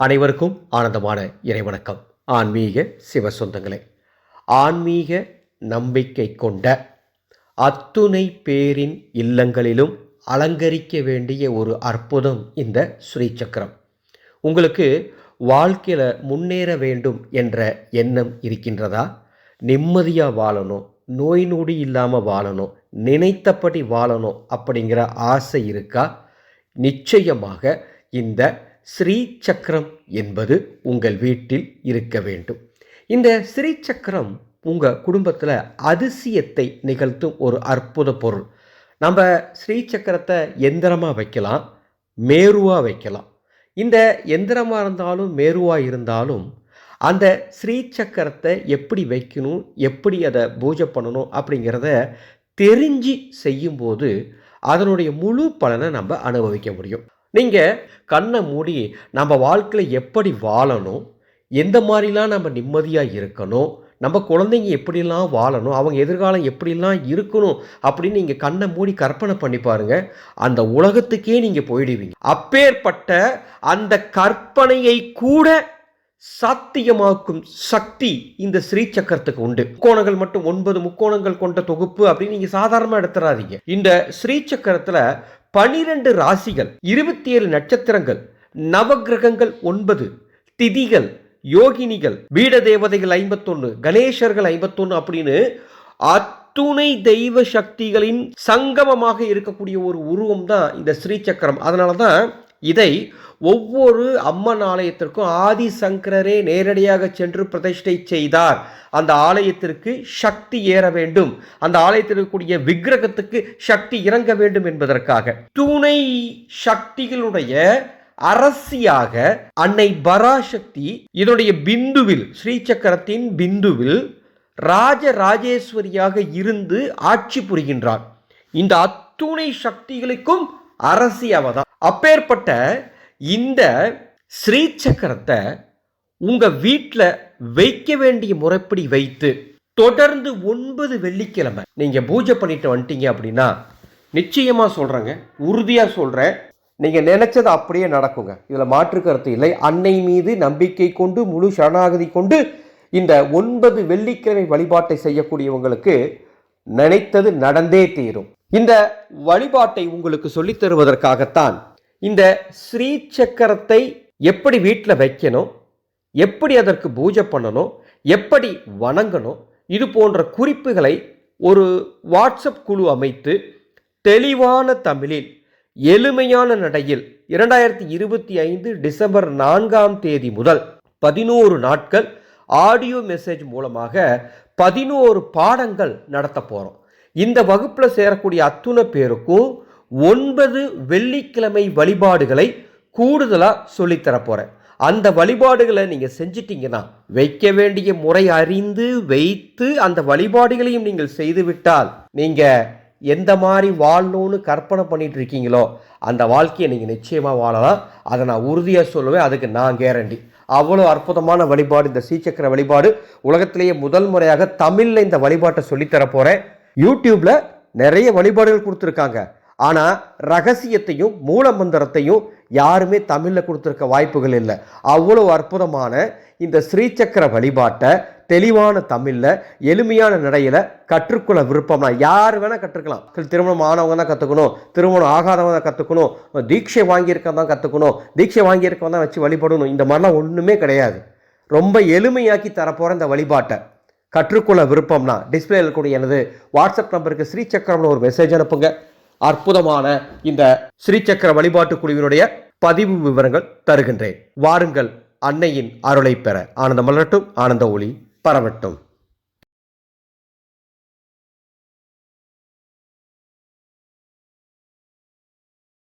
அனைவருக்கும் ஆனந்தமான இறைவணக்கம். ஆன்மீக சிவ சொந்தங்களே ஆன்மீக நம்பிக்கை கொண்ட அத்துணை பேரின் இல்லங்களிலும் அலங்கரிக்க வேண்டிய ஒரு அற்புதம் இந்த ஸ்ரீ சக்கரம் உங்களுக்கு வாழ்க்கையில் முன்னேற வேண்டும் என்ற எண்ணம் இருக்கின்றதா? நிம்மதியாக வாழணும் நோய் நொடி இல்லாமல் வாழணும் நினைத்தபடி வாழணும் அப்படிங்கிற ஆசை இருக்கா? நிச்சயமாக இந்த ஸ்ரீ சக்கரம் என்பது உங்கள் வீட்டில் இருக்க வேண்டும். இந்த ஸ்ரீ சக்கரம் உங்கள் குடும்பத்தில் அதிசயத்தை நிகழ்த்தும் ஒரு அற்புத பொருள். நம்ம ஸ்ரீ சக்கரத்தை எந்திரமாக வைக்கலாம் மேருவாக வைக்கலாம். இந்த எந்திரமாக இருந்தாலும் மேருவாக இருந்தாலும் அந்த ஸ்ரீ சக்கரத்தை எப்படி வைக்கணும் எப்படி அதை பூஜை பண்ணணும் அப்படிங்கிறத தெரிஞ்சு செய்யும்போது அதனுடைய முழு பலனை நம்ம அனுபவிக்க முடியும். நீங்கள் கண்ணை மூடி நம்ம வாழ்க்கையில் எப்படி வாழணும்? எந்த மாதிரிலாம் நம்ம நிம்மதியாக இருக்கணும்? நம்ம குழந்தைங்க எப்படிலாம் வாழணும்? அவங்க எதிர்காலம் எப்படிலாம் இருக்கணும்? அப்படின்னு நீங்கள் கண்ணை மூடி கற்பனை பண்ணி பாருங்க. அந்த உலகத்துக்கே நீங்கள் போயிடுவீங்க. அப்பேற்பட்ட அந்த கற்பனையை கூட சாத்தியமாக்கும் சக்தி இந்த ஸ்ரீ சக்கரத்துக்கு உண்டு. முக்கோணங்கள் மட்டும் ஒன்பது முக்கோணங்கள் கொண்ட தொகுப்பு அப்படின்னு நீங்கள் சாதாரணமாக எடுத்துறாதீங்க. இந்த ஸ்ரீ சக்கரத்தில் பனிரெண்டு ராசிகள் இருபத்தி ஏழு நட்சத்திரங்கள் நவகிரகங்கள் ஒன்பது திதிகள் யோகினிகள் வீட தேவதைகள் ஐம்பத்தொன்று கணேசர்கள் ஐம்பத்தொன்று அப்படின்னு அத்துணை தெய்வ சக்திகளின் சங்கமமாக இருக்கக்கூடிய ஒரு உருவம் தான் இந்த ஸ்ரீ சக்கரம் அதனால தான் இதை ஒவ்வொரு அம்மன் ஆலயத்திற்கும் ஆதி சங்கரரே நேரடியாக சென்று பிரதிஷ்டை செய்தார். அந்த ஆலயத்திற்கு சக்தி ஏற வேண்டும். அந்த ஆலயத்தில் இருக்கக்கூடிய விக்கிரகத்துக்கு சக்தி இறங்க வேண்டும் என்பதற்காக. துணை சக்திகளுடைய அரசியாக அன்னை பராசக்தி இதனுடைய பிந்துவில் ஸ்ரீசக்கரத்தின் பிந்துவில் ராஜ ராஜேஸ்வரியாக இருந்து ஆட்சி புரிகின்றார் இந்த அத்துணை சக்திகளுக்கும் அரசி அவதான் அப்பேற்பட்ட இந்த ஸ்ரீ சக்கரத்தை உங்கள் வீட்டில் வைக்க வேண்டிய முறைப்படி வைத்து தொடர்ந்து ஒன்பது வெள்ளிக்கிழமை நீங்கள் பூஜை பண்ணிட்டு வந்துட்டீங்க அப்படின்னா நிச்சயமாக சொல்கிறேங்க உறுதியாக சொல்கிறேன் நீங்கள் நினச்சது அப்படியே நடக்குங்க. இதில் மாற்று கருத்து இல்லை. அன்னை மீது நம்பிக்கை கொண்டு முழு சரணாகதி கொண்டு இந்த ஒன்பது வெள்ளிக்கிழமை வழிபாட்டை செய்யக்கூடியவங்களுக்கு நினைத்தது நடந்தே தீரும். இந்த வழிபாட்டை உங்களுக்கு சொல்லித் தருவதற்காகத்தான் இந்த ஸ்ரீ சக்கரத்தை எப்படி வீட்டில் வைக்கணும் எப்படி அதற்கு பூஜை பண்ணணும் எப்படி வணங்கணும் இது போன்ற குறிப்புகளை ஒரு வாட்ஸ்அப் குழு அமைத்து தெளிவான தமிழில் எளிமையான நடையில் இரண்டாயிரத்தி இருபத்தி ஐந்து டிசம்பர் நான்காம் தேதி முதல் பதினோரு நாட்கள் ஆடியோ மெசேஜ் மூலமாக பதினோரு பாடங்கள் நடத்த போகிறோம் இந்த வகுப்பில் சேரக்கூடிய அத்துணை பேருக்கும் ஒன்பது வெள்ளிக்கிழமை வழிபாடுகளை கூடுதலாக சொல்லித்தரப்போகிறேன் அந்த வழிபாடுகளை நீங்கள் செஞ்சிட்டிங்கன்னா வைக்க வேண்டிய முறை அறிந்து வைத்து அந்த வழிபாடுகளையும் நீங்கள் செய்துவிட்டால் நீங்கள் எந்த மாதிரி வாழணும்னு கற்பனை பண்ணிட்டு இருக்கீங்களோ அந்த வாழ்க்கையை நீங்கள் நிச்சயமாக வாழலாம். அதை நான் உறுதியாக சொல்லுவேன் அதுக்கு நான் கேரண்டி அவ்வளோ அற்புதமான வழிபாடு இந்த சீச்சக்கர வழிபாடு. உலகத்திலேயே முதல் முறையாக தமிழில் இந்த வழிபாட்டை சொல்லித்தர போகிறேன் யூடியூப்பில் நிறைய வழிபாடுகள் கொடுத்துருக்காங்க. ஆனால் ரகசியத்தையும் மூல மந்திரத்தையும் யாருமே தமிழில் கொடுத்துருக்க வாய்ப்புகள் இல்லை. அவ்வளோ அற்புதமான இந்த ஸ்ரீசக்கர வழிபாட்டை தெளிவான தமிழில் எளிமையான நடையில் கற்றுக்கொள்ள விருப்பம்னா யார் வேணால் கற்றுக்கலாம். திருமணம் ஆனவங்க தான் கற்றுக்கணும் திருமணம் ஆகாதவங்க தான் கற்றுக்கணும் தீட்சை வாங்கியிருக்க தான் கற்றுக்கணும் தீட்சை வாங்கியிருக்கவங்க தான் வச்சு வழிபடணும். இந்த மாதிரிலாம் ஒன்றுமே கிடையாது. ரொம்ப எளிமையாக்கி தரப்போகிற இந்த வழிபாட்டை. கற்றுக்கொள்ள விருப்பம்னா டிஸ்பிளே இருக்கக்கூடிய எனது வாட்ஸ்அப் நம்பருக்கு ஸ்ரீசக்கரம்னு ஒரு மெசேஜ் அனுப்புங்க. அற்புதமான இந்த ஸ்ரீசக்கர வழிபாட்டு குழுவினுடைய பதிவு விவரங்கள் தருகின்றேன். வாருங்கள் அன்னையின் அருளை பெற. ஆனந்த மலரட்டும் ஆனந்த ஒளி பரவட்டும்.